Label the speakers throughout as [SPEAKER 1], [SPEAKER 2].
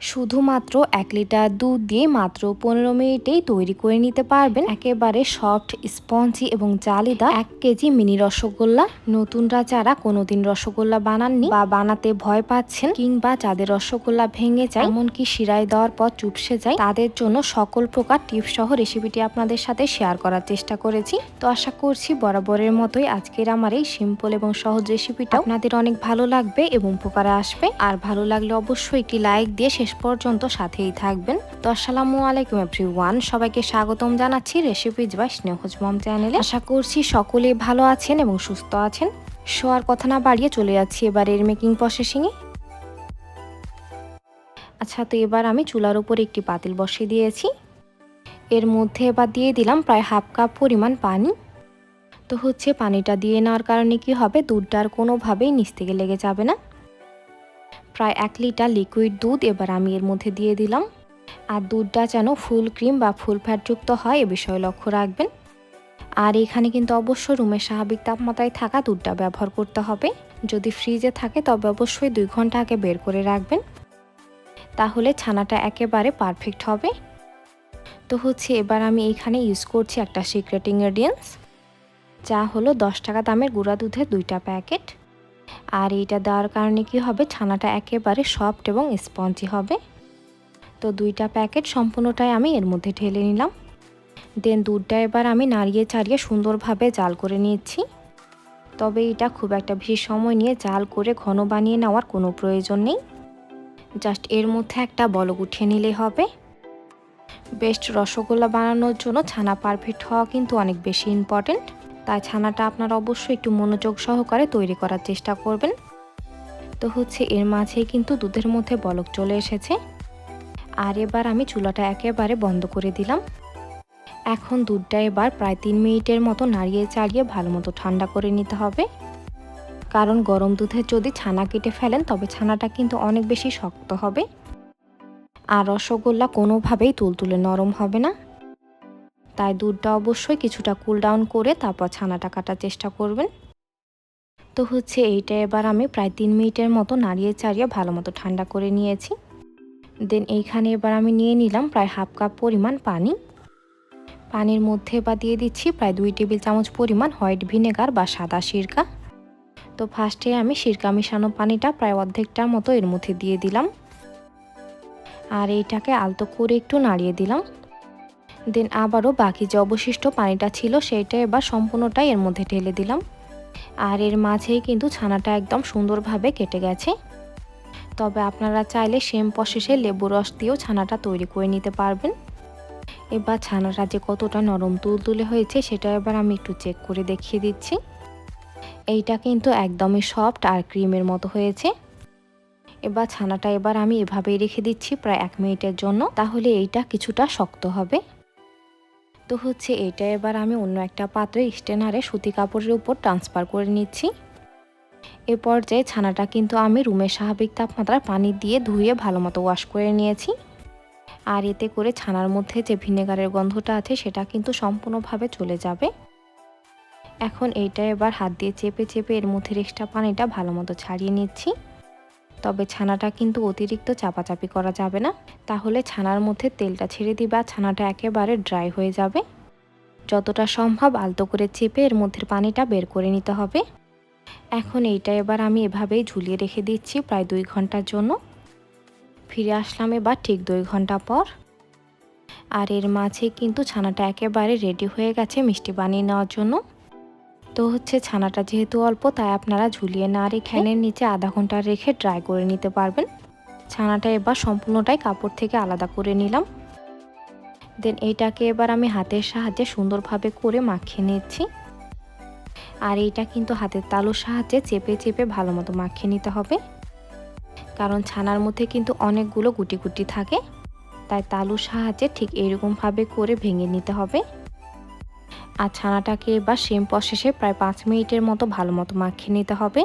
[SPEAKER 1] শুধুমাত্র এক লিটার দুধ দিয়ে মাত্র পনেরো মিনিটেই তৈরি করে নিতে পারবেন। একেবারে সফট, স্পঞ্জি এবং জালিদা এক কেজি মিনি রসগোল্লা। নতুনরা যারা কোনোদিন রসগোল্লা বানাননি বা বানাতে ভয় পাচ্ছেন কিংবা যাদের রসগোল্লা ভেঙে যায় এমনকি শিরায় দেওয়ার পর চুপসে যায়, তাদের জন্য সকল প্রকার টিপস সহ রেসিপিটি আপনাদের সাথে শেয়ার করার চেষ্টা করেছি। তো আশা করছি বরাবরের মতোই আজকের আমার এই সিম্পল এবং সহজ রেসিপিটা আপনাদের অনেক ভালো লাগবে এবং উপকারে আসবে। আর ভালো লাগলে অবশ্যই একটি লাইক দিয়ে শেষ পর্যন্ত সাথেই থাকবেন। তো আসসালামু আলাইকুম ওয়ান সবাইকে স্বাগতম জানাচ্ছি রেসিপিজ বাই স্নেহজ মম চ্যানেলে আশা করছি সকলেই ভালো আছেন এবং সুস্থ আছেন। শোয়ার কথা না বাড়িয়ে চলে যাচ্ছি এবার এর মেকিং প্রসেসিংয়ে আচ্ছা তো এবার আমি চুলার উপর একটি পাতিল বসিয়ে দিয়েছি। এর মধ্যে এবার দিয়ে দিলাম প্রায় হাফ কাপ পরিমাণ পানি। তো হচ্ছে পানিটা দিয়ে নেওয়ার কারণে কি হবে? দুধটা আর কোনোভাবেই নিচ থেকে লেগে যাবে না। প্রায় এক লিটার লিকুইড দুধ এবার আমি এর মধ্যে দিয়ে দিলাম। আর দুধটা যেন ফুল ক্রিম বা ফুল ফ্যাটযুক্ত হয় এ বিষয়ে লক্ষ্য রাখবেন। আর এখানে কিন্তু অবশ্য রুমের স্বাভাবিক তাপমাত্রায় থাকা দুধটা ব্যবহার করতে হবে। যদি ফ্রিজে থাকে তবে অবশ্যই দুই ঘণ্টা আগে বের করে রাখবেন। তাহলে ছানাটা একেবারে পারফেক্ট হবে। তো হচ্ছে এবার আমি এখানে ইউজ করছি একটা সিক্রেট ইনগ্রেডিয়েন্টস যা হলো দশ টাকা দামের গুঁড়া দুধের দুইটা প্যাকেট। আর এইটা দেওয়ার কারণে কি হবে? ছানাটা একেবারে সফট এবং স্পঞ্জি হবে। তো দুইটা প্যাকেট সম্পূর্ণটাই আমি এর মধ্যে ঢেলে নিলাম। দেন দুধটা এবার আমি নাড়িয়ে চাড়িয়ে সুন্দরভাবে জাল করে নিয়েছি। তবে এটা খুব একটা বেশি সময় নিয়ে জাল করে ঘন বানিয়ে নেওয়ার কোনো প্রয়োজন নেই। জাস্ট এর মধ্যে একটা বলক উঠিয়ে নিলেই হবে। বেস্ট রসগোল্লা বানানোর জন্য ছানা পারফেক্ট হওয়া কিন্তু অনেক বেশি ইম্পর্টেন্ট তাই ছানাটা আপনারা অবশ্যই একটু মনোযোগ সহকারে তৈরি করার চেষ্টা করবেন। তো হচ্ছে এর মাঝেই কিন্তু দুধের মধ্যে বলক চলে এসেছে। আর এবার আমি চুলাটা একেবারে বন্ধ করে দিলাম। এখন দুধটা এবার প্রায় তিন মিনিটের মতো নাড়িয়ে চাড়িয়ে ভালো মতো ঠান্ডা করে নিতে হবে। কারণ গরম দুধের যদি ছানা কেটে ফেলেন, তবে ছানাটা কিন্তু অনেক বেশি শক্ত হবে। আর রসগোল্লা কোনোভাবেই তুলতুলে নরম হবে না। তাই দুধটা অবশ্যই কিছুটা কুল ডাউন করে তারপর ছানাটা কাটার চেষ্টা করবেন। তো হচ্ছে এইটা এবার আমি প্রায় তিন মিনিটের মতো নাড়িয়ে চাড়িয়ে ভালো মতো ঠান্ডা করে নিয়েছি। দেন এইখানে এবার আমি নিয়ে নিলাম প্রায় হাফ কাপ পরিমাণ পানি। পানির মধ্যে বা দিয়ে দিচ্ছি প্রায় দুই টেবিল চামচ পরিমাণ হোয়াইট ভিনেগার বা সাদা সিরকা। তো ফার্স্টে আমি সিরকা মিশানো পানিটা প্রায় অর্ধেকটার মতো এর মধ্যে দিয়ে দিলাম। আর এইটাকে আলতো করে একটু নাড়িয়ে দিলাম। দেন আবারও বাকি যে অবশিষ্ট পানিটা ছিল সেইটা এবার সম্পূর্ণটাই এর মধ্যে ঢেলে দিলাম। আর এর মাঝেই কিন্তু ছানাটা একদম সুন্দরভাবে কেটে গেছে। তবে আপনারা চাইলে সেম প্রসেসে লেবু রস দিয়েও ছানাটা তৈরি করে নিতে পারবেন। এবার ছানাটা যে কতটা নরম তুলতুলে হয়েছে সেটা এবার আমি একটু চেক করে দেখিয়ে দিচ্ছি। এইটা কিন্তু একদমই সফট আর ক্রিমের মতো হয়েছে। এবার ছানাটা এবার আমি এভাবেই রেখে দিচ্ছি প্রায় এক মিনিটের জন্য। তাহলে এইটা কিছুটা শক্ত হবে। তো হচ্ছে এটা এবার আমি অন্য একটা পাত্রে স্টেনারে সুতি কাপড়ের উপর ট্রান্সফার করে নিচ্ছি। এ পর্যায়ে ছানাটা কিন্তু আমি রুমের স্বাভাবিক তাপমাত্রায় পানি দিয়ে ধুয়ে ভালো মতো ওয়াশ করে নিয়েছি। আর এতে করে ছানার মধ্যে যে ভিনেগারের গন্ধটা আছে সেটা কিন্তু সম্পূর্ণভাবে চলে যাবে। এখন এইটা এবার হাত দিয়ে চেপে চেপে এর মধ্যে এক্সট্রা পানিটা ভালো মতো ছাড়িয়ে নিচ্ছি। তবে ছানাটা কিন্তু অতিরিক্ত চাপাচাপি করা যাবে না। তাহলে ছানার মধ্যে তেলটা ছেড়ে দিবা, ছানাটা একেবারে ড্রাই হয়ে যাবে। যতটা সম্ভব আলতো করে চেপে এর মধ্যে পানিটা বের করে নিতে হবে। এখন এইটা এবার আমি এভাবেই ঝুলিয়ে রেখে দিচ্ছি প্রায় দুই ঘণ্টার জন্য। ফিরে আসলাম এবার ঠিক দুই ঘণ্টা পর। আর এর মাঝে কিন্তু ছানাটা একেবারে রেডি হয়ে গেছে মিষ্টি বানিয়ে নেওয়ার জন্য। তো হচ্ছে ছানাটা যেহেতু অল্প, তাই আপনারা ঝুলিয়ে না রেখে ফ্যানের নিচে আধা ঘণ্টা রেখে ড্রাই করে নিতে পারবেন। ছানাটা এবার সম্পূর্ণটাই কাপড় থেকে আলাদা করে নিলাম। দেন এইটাকে এবার আমি হাতের সাহায্যে সুন্দরভাবে করে মাখিয়ে নিচ্ছি। আর এইটা কিন্তু হাতের তালুর সাহায্যে চেপে চেপে ভালো মতো মাখিয়ে নিতে হবে। কারণ ছানার মধ্যে কিন্তু অনেকগুলো গুটি গুটি থাকে, তাই তালুর সাহায্যে ঠিক এরকমভাবে করে ভেঙে নিতে হবে। আর ছানাটাকে এবার সেম প্রসেসে প্রায় পাঁচ মিনিটের মতো ভালো মতো মাখিয়ে নিতে হবে।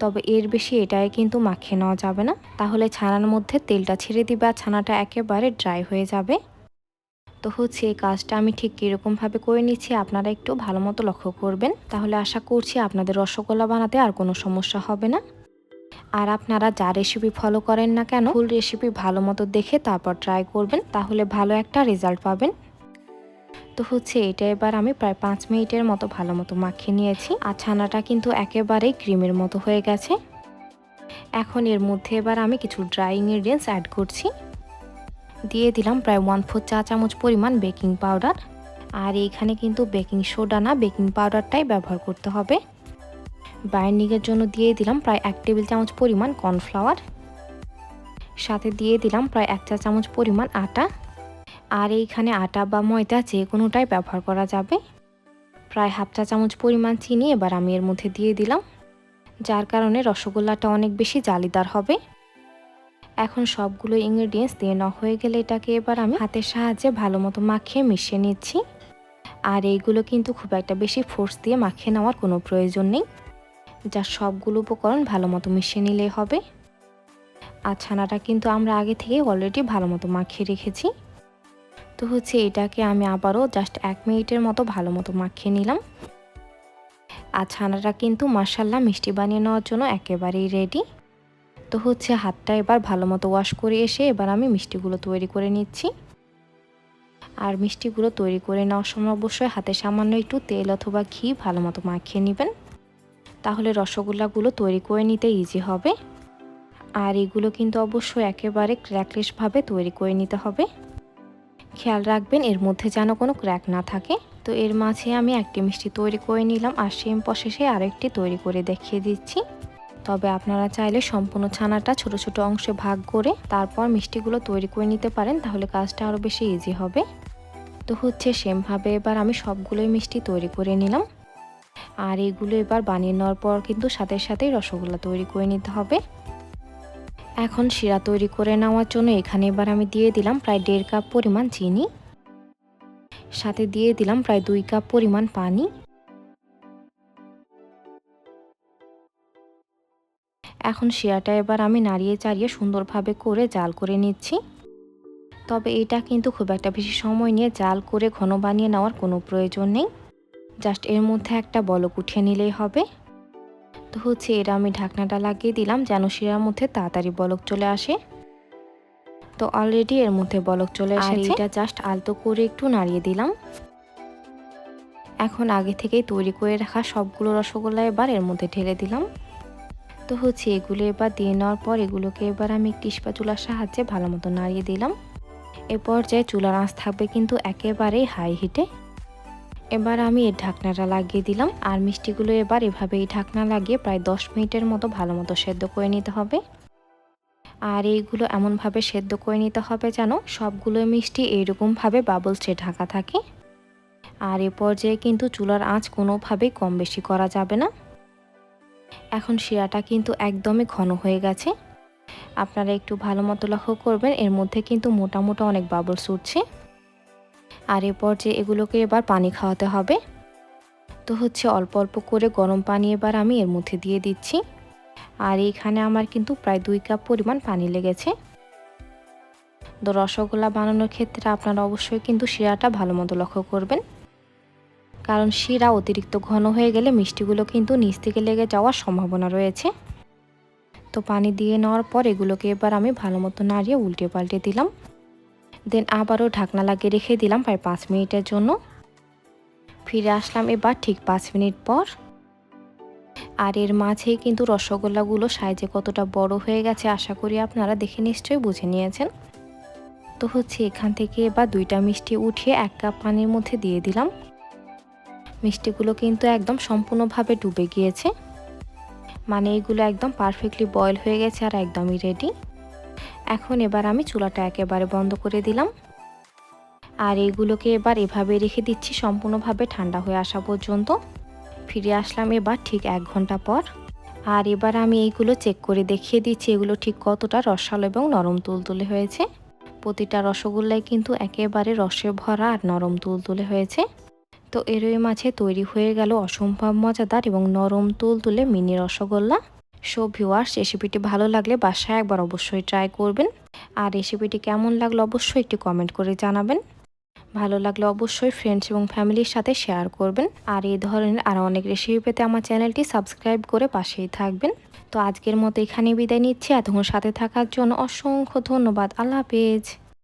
[SPEAKER 1] তবে এর বেশি এটাই কিন্তু মাখিয়ে নেওয়া যাবে না। তাহলে ছানার মধ্যে তেলটা ছেড়ে দিবে আর ছানাটা একেবারে ড্রাই হয়ে যাবে। তো হচ্ছে এই কাজটা আমি ঠিক কীরকমভাবে করে নিচ্ছি আপনারা একটু ভালো মতো লক্ষ্য করবেন। তাহলে আশা করছি আপনাদের রসগোল্লা বানাতে আর কোনো সমস্যা হবে না। আর আপনারা যা রেসিপি ফলো করেন না কেন ফুল রেসিপি ভালো মতো দেখে তারপর ট্রাই করবেন। তাহলে ভালো একটা রেজাল্ট পাবেন। তো হচ্ছে এটা এবার আমি প্রায় পাঁচ মিনিটের মতো ভালো মতো মাখিয়ে নিয়েছি। আর ছানাটা কিন্তু একেবারেই ক্রিমের মতো হয়ে গেছে। এখন এর মধ্যে এবার আমি কিছু ড্রাই ইনগ্রিডিয়েন্টস অ্যাড করছি। দিয়ে দিলাম প্রায় ওয়ান ফোর চা চামচ পরিমাণ বেকিং পাউডার আর এইখানে কিন্তু বেকিং সোডা না বেকিং পাউডারটাই ব্যবহার করতে হবে। বাইন্ডিংয়ের জন্য দিয়ে দিলাম প্রায় এক টেবিল চামচ পরিমাণ কর্নফ্লাওয়ার সাথে দিয়ে দিলাম প্রায় এক চা চামচ পরিমাণ আটা। আর এইখানে আটা বা ময়দা যে কোনোটাই ব্যবহার করা যাবে। প্রায় হাফ চা চামচ পরিমাণ চিনি এবার আমি এর মধ্যে দিয়ে দিলাম। যার কারণে রসগোল্লাটা অনেক বেশি জালিদার হবে। এখন সবগুলো ইনগ্রেডিয়েন্টস দিয়ে ন হয়ে গেলে এটাকে এবার আমি হাতের সাহায্যে ভালো মতো মাখিয়ে মিশিয়ে নিচ্ছি। আর এইগুলো কিন্তু খুব একটা বেশি ফোর্স দিয়ে মাখিয়ে নেওয়ার কোনো প্রয়োজন নেই। যা সবগুলো উপকরণ ভালো মতো মিশিয়ে নিলেই হবে। আর ছানাটা কিন্তু আমরা আগে থেকে অলরেডি ভালো মতো মাখিয়ে রেখেছি। তো হচ্ছে এটাকে আমি আবারও জাস্ট এক মিনিটের মতো ভালো মতো মাখিয়ে নিলাম। আর ছানাটা কিন্তু মাসাল্লা মিষ্টি বানিয়ে নেওয়ার জন্য একেবারেই রেডি তো হচ্ছে হাতটা এবার ভালো মতো ওয়াশ করে এসে এবার আমি মিষ্টিগুলো তৈরি করে নিচ্ছি। আর মিষ্টিগুলো তৈরি করে নেওয়ার সময় অবশ্যই হাতে সামান্য একটু তেল অথবা ঘি ভালো মতো মাখিয়ে নেবেন। তাহলে রসগোল্লাগুলো তৈরি করে নিতে ইজি হবে। আর এগুলো কিন্তু অবশ্যই একেবারে ক্র্যাকলেসভাবে তৈরি করে নিতে হবে। খেয়াল রাখবেন, এর মধ্যে যেন কোনো ক্র্যাক না থাকে। তো এর মাঝে আমি একটি মিষ্টি তৈরি করে নিলাম আর সেম প্রসেসে আরেকটি তৈরি করে দেখিয়ে দিচ্ছি। তবে আপনারা চাইলে সম্পূর্ণ ছানাটা ছোট ছোট অংশে ভাগ করে তারপর মিষ্টিগুলো তৈরি করে নিতে পারেন, তাহলে কাজটা আরও বেশি ইজি হবে। তো হচ্ছে সেমভাবে এবার আমি সবগুলোই মিষ্টি তৈরি করে নিলাম। আর এগুলো এবার বানিয়ে নেওয়ার পর কিন্তু সাথে সাথেই রসগোল্লা তৈরি করে নিতে হবে। এখন শিরা তৈরি করে নেওয়ার জন্য এখানে এবার আমি দিয়ে দিলাম প্রায় দেড় কাপ পরিমাণ চিনি। সাথে দিয়ে দিলাম প্রায় দুই কাপ পরিমাণ পানি। এখন শিরাটা এবার আমি নাড়িয়ে চাড়িয়ে সুন্দরভাবে করে জাল করে নিচ্ছি। তবে এটা কিন্তু খুব একটা বেশি সময় নিয়ে জাল করে ঘন বানিয়ে নেওয়ার কোনো প্রয়োজন নেই। জাস্ট এর মধ্যে একটা বলক উঠিয়ে নিলেই হবে। তো হচ্ছে এরা আমি ঢাকনাটা লাগিয়ে দিলাম যেন শিরার মধ্যে তাড়াতাড়ি বলক চলে আসে। তো অলরেডি এর মধ্যে বলক চলে আসে এটা জাস্ট আলতো করে একটু নাড়িয়ে দিলাম। এখন আগে থেকেই তৈরি করে রাখা সবগুলো রসগোল্লা এবার এর মধ্যে ঢেলে দিলাম। তো হচ্ছে এগুলো এবার দিয়ে নেওয়ার পর এগুলোকে এবার আমি একটি চুলার সাহায্যে ভালো মতো নাড়িয়ে দিলাম। এ পর্যায়ে চুলার আঁচ থাকবে কিন্তু একেবারেই হাই হিটে এবার আমি এর ঢাকনাটা লাগিয়ে দিলাম আর মিষ্টিগুলো এবার এভাবে এই ঢাকনা লাগিয়ে প্রায় দশ মিনিটের মতো ভালো মতো সেদ্ধ করে নিতে হবে। আর এইগুলো এমনভাবে সেদ্ধ করে নিতে হবে যেন সবগুলো মিষ্টি এইরকমভাবে বাবলসে ঢাকা থাকে। আর এ পর্যায়ে কিন্তু চুলার আঁচ কোনোভাবেই কম বেশি করা যাবে না। এখন শিরাটা কিন্তু একদমই ঘন হয়ে গেছে। আপনারা একটু ভালো মতো লক্ষ্য করবেন, এর মধ্যে কিন্তু মোটা মোটা অনেক বাবলস উঠছে। আর এরপর যে এগুলোকে এবার পানি খাওয়াতে হবে। তো হচ্ছে অল্প অল্প করে গরম পানি এবার আমি এর মধ্যে দিয়ে দিচ্ছি। আর এইখানে আমার কিন্তু প্রায় দুই কাপ পরিমাণ পানি লেগেছে। তো রসগোল্লা বানানোর ক্ষেত্রে আপনারা অবশ্যই কিন্তু শিরাটা ভালো মতো লক্ষ্য করবেন। কারণ শিরা অতিরিক্ত ঘন হয়ে গেলে মিষ্টিগুলো কিন্তু নিচ থেকে লেগে যাওয়ার সম্ভাবনা রয়েছে। তো পানি দিয়ে নেওয়ার পর এগুলোকে এবার আমি ভালো মতো নাড়িয়ে উল্টে পাল্টে দিলাম। দেন আবারও ঢাকনা লাগিয়ে রেখে দিলাম প্রায় পাঁচ মিনিটের জন্য। ফিরে আসলাম এবার ঠিক পাঁচ মিনিট পর। আর এর মাঝেই কিন্তু রসগোল্লাগুলো সাইজে কতটা বড় হয়ে গেছে আশা করি আপনারা দেখে নিশ্চয়ই বুঝে নিয়েছেন। তো হচ্ছে এখান থেকে এবার দুইটা মিষ্টি উঠিয়ে এক কাপ পানির মধ্যে দিয়ে দিলাম। মিষ্টিগুলো কিন্তু একদম সম্পূর্ণভাবে ডুবে গিয়েছে। মানে এগুলো একদম পারফেক্টলি বয়েল হয়ে গেছে আর একদমই রেডি এখন এবার আমি চুলাটা একেবারে বন্ধ করে দিলাম। আর এইগুলোকে এবার এভাবে রেখে দিচ্ছি সম্পূর্ণভাবে ঠান্ডা হয়ে আসা পর্যন্ত। ফিরে আসলাম এবার ঠিক এক ঘণ্টা পর। আর এবার আমি এইগুলো চেক করে দেখিয়ে দিচ্ছি এগুলো ঠিক কতটা রসালো এবং নরম তুলতুলে হয়েছে। প্রতিটা রসগোল্লায় কিন্তু একেবারে রসে ভরা আর নরম তুলতুলে হয়েছে। তো এরই মাঝে তৈরি হয়ে গেল অসম্ভব মজাদার এবং নরম তুলতুলে মিনি রসগোল্লা। সো ভিওয়ার্স রেসিপিটি ভালো লাগলে বাসায় একবার অবশ্যই ট্রাই করবেন। আর রেসিপিটি কেমন লাগল অবশ্যই একটি কমেন্ট করে জানাবেন। ভালো লাগলে অবশ্যই ফ্রেন্ডস এবং ফ্যামিলির সাথে শেয়ার করবেন। আর এই ধরনের আরও অনেক রেসিপি পেতে আমার চ্যানেলটি সাবস্ক্রাইব করে পাশেই থাকবেন। তো আজকের মতো এখানে বিদায় নিচ্ছি। এতক্ষণ সাথে থাকার জন্য অসংখ্য ধন্যবাদ। আল্লাহ হাফেজ।